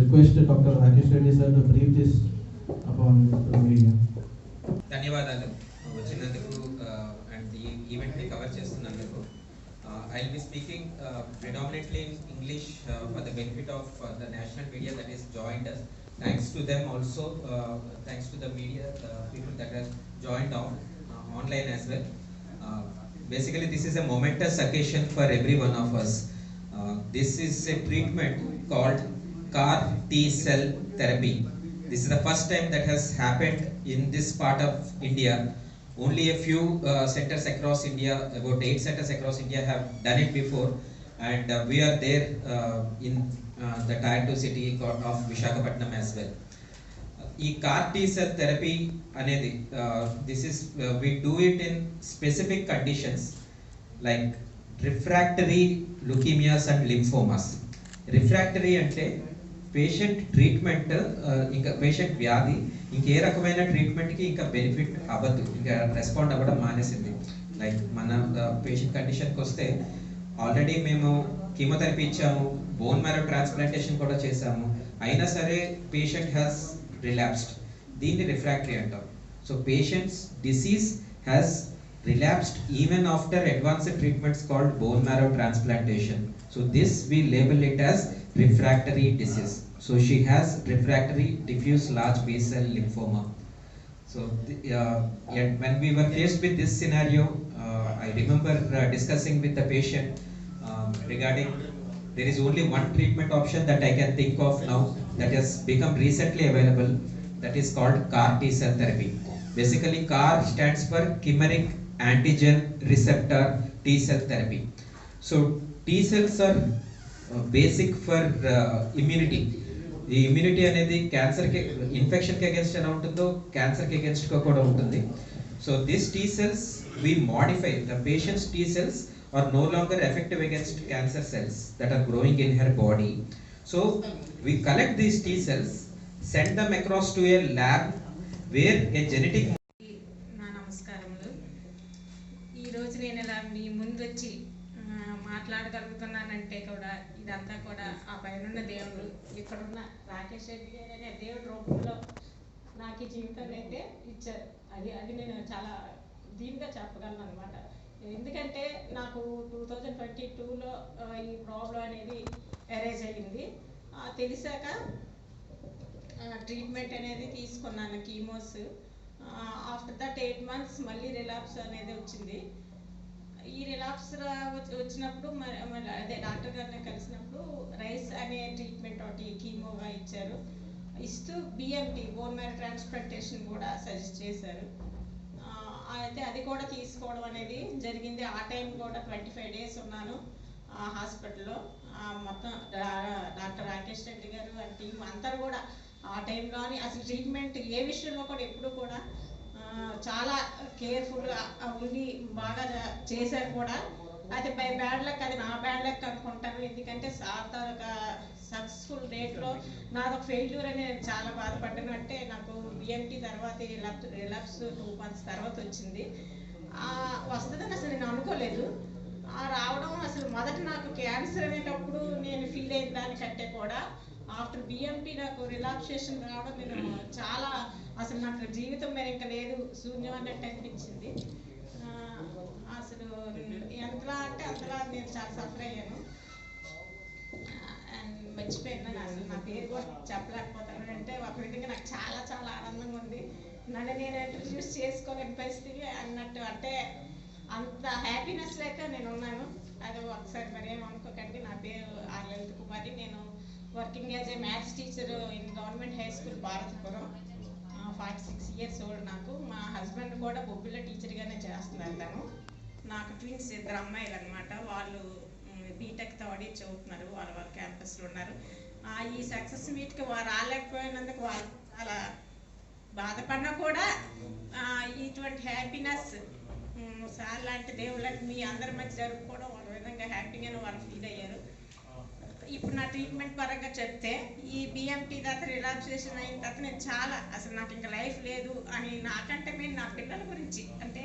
request doctor Rakesh Reddy sir to brief this upon media ధన్యవాదాలు వచ్చినందుకు and ఈ ఈవెంట్ని cover చేస్తున్నందుకు I will be speaking predominantly in English for the benefit of the national media that is joined us thanks to them also thanks to the media the people that are joined on online as well basically this is a momentous occasion for every one of us uh, this is a treatment called car t cell therapy this is the first time that has happened in this part of india only a few uh, centers across india about eight centers across india have done it before and uh, we are there uh, in uh, the tier 2 city called- of visakhapatnam as well ఈ car T cell therapy అనేది this is we do it in specific conditions like refractory leukemias and lymphomas refractory అంటే patient treatment uh, ఇంకా patient వ్యాధి ఇంకే రకమైన ట్రీట్మెంట్కి ఇంకా benefit అవ్వదు ఇంకా రెస్పాండ్ అవ్వడం మానేసింది. లైక్ మన uh, పేషెంట్ కండిషన్కి వస్తే ఆల్రెడీ మేము కీమోథెరపీ ఇచ్చాము బోన్ మ్యారో ట్రాన్స్ప్లాంటేషన్ కూడా చేశాము. అయినా సరే పేషెంట్ హ్యాస్ రిలాప్స్డ్ దీన్ని రిఫ్రాక్టరీ అంటాం. So patient's disease has relapsed even after advanced treatments called bone marrow transplantation so this we label it as refractory disease So she has refractory diffuse large B-cell lymphoma. So the, uh, when we were faced with this scenario, uh, I remember uh, discussing with the patient um, regarding there is only one treatment option that I can think of now that has become recently available that is called CAR T cell therapy. Basically CAR stands for chimeric antigen receptor T cell therapy. So T cells are uh, basic for uh, immunity ఈ immunity అనేది క్యాన్సర్కి ఇన్ఫెక్షన్కి against ఎలా ఉంటుందో క్యాన్సర్కి అగేన్స్ట్గా కూడా ఉంటుంది. So this T cells we modify the patient's T cells are no longer effective against cancer cells that are growing in her body so we collect these T cells send them across to a lab where a genetic నా నమస్కారములు ఈరోజు నేను ఇలా మీ ముందు వచ్చి ఆ, మాట్లాడగలుగుతున్నానంటే కూడా ఇదంతా కూడా ఆ పైన దేవుడు ఇక్కడున్న రాకేష్ రెడ్డి గారు అనే దేవుడి రూపంలో నాకు ఈ జీవితాన్ని అయితే ఇచ్చారు. అది అది నేను చాలా దీనిగా చెప్పగలను అనమాట ఎందుకంటే నాకు టూ థౌజండ్ ట్వంటీ టూలో ఈ ప్రాబ్లం అనేది ఎరేజ్ అయ్యింది. తెలిసాక ట్రీట్మెంట్ అనేది తీసుకున్నాను chemos. After that eight months మళ్ళీ రిలాప్స్ అనేది వచ్చింది. ఈ రిలాప్స్ వచ్చినప్పుడు మరి మరి అదే డాక్టర్ గారిని కలిసినప్పుడు రైస్ అనే ట్రీట్మెంట్ ఒకటి కీమోగా ఇచ్చారు. ఇస్తూ బిఎంటి బోన్ మ్యారో ట్రాన్స్ప్లాంటేషన్ కూడా సజెస్ట్ చేశారు. అయితే అది కూడా తీసుకోవడం అనేది జరిగింది. ఆ టైం కూడా ట్వంటీ ఫైవ్ డేస్ ఉన్నాను ఆ హాస్పిటల్లో మొత్తం డాక్టర్ రాకేష్ రెడ్డి గారు ఆ టీం అందరు కూడా ఆ టైంలోని అసలు ట్రీట్మెంట్ ఏ విషయంలో కూడా ఎప్పుడు కూడా చాలా కేర్ఫుల్గా ఉండి బాగా చేశారు కూడా. అయితే బై బ్యాడ్ లక్ అది నా బ్యాడ్ లక్ అనుకుంటాను. ఎందుకంటే సార్ ఒక సక్సెస్ఫుల్ రేట్లో నాదొక ఫెయిల్యూర్ అని నేను చాలా బాధపడ్డాను. అంటే నాకు బిఎంటీ తర్వాత రిలాప్స్ రిలాప్స్ టూ మంత్స్ తర్వాత వచ్చింది. వస్తుందని అసలు నేను అనుకోలేదు. ఆ రావడం అసలు మొదట నాకు క్యాన్సర్ అనేటప్పుడు నేను ఫీల్ అయిన దానికంటే కూడా ఆఫ్టర్ బిఎంపి నాకు రిలాక్సేషన్ రావడం నేను చాలా అసలు నాకు జీవితం మీద ఇంకా లేదు. శూన్యం అన్నట్టు అనిపించింది. ఆ, అసలు ఎంతలా అంటే అంతలా నేను చాలా సఫర్ అయ్యాను. అండ్ మర్చిపోయినాను అసలు. నా పేరు కూడా చెప్పలేకపోతాను అంటే ఒక విధంగా నాకు చాలా చాలా ఆనందంగా ఉంది. నన్ను నేను ఇంట్రడ్యూస్ చేసుకోలేని పరిస్థితి అన్నట్టు అంటే అంత హ్యాపీనెస్ లేక నేను ఉన్నాను. అది ఒకసారి మరి ఏమనుకోకండి. నా పేరు ఆర్ లలిత కుమారి. నేను working as a maths teacher in government high school Bharathapuram forty six years old నాకు. మా హస్బెండ్ కూడా బొబ్బిలో టీచర్గానే చేస్తున్నారు తను నాకు ట్విన్స్ ఇద్దరు అమ్మాయిలు అనమాట వాళ్ళు బీటెక్ థర్డ్ ఇయర్ చదువుతున్నారు. వాళ్ళ వాళ్ళ క్యాంపస్లో ఉన్నారు. ఈ సక్సెస్ మీట్కి వారు రాలేకపోయినందుకు వాళ్ళు అలా బాధపడినా కూడా ఇటువంటి హ్యాపీనెస్ సార్ లాంటి దేవుళ్ళకి మీ అందరి మధ్య జరుపుకోవడం ఒక విధంగా హ్యాపీగానే వాళ్ళు ఫీల్ అయ్యారు. ఇప్పుడు నా ట్రీట్మెంట్ పరంగా చెప్తే ఈ బిఎంటీ తర్వాత రిలాక్సేషన్ అయిన తర్వాత నేను చాలా అసలు నాకు ఇంకా లైఫ్ లేదు అని నాకంటే మేము నా పిల్లల గురించి. అంటే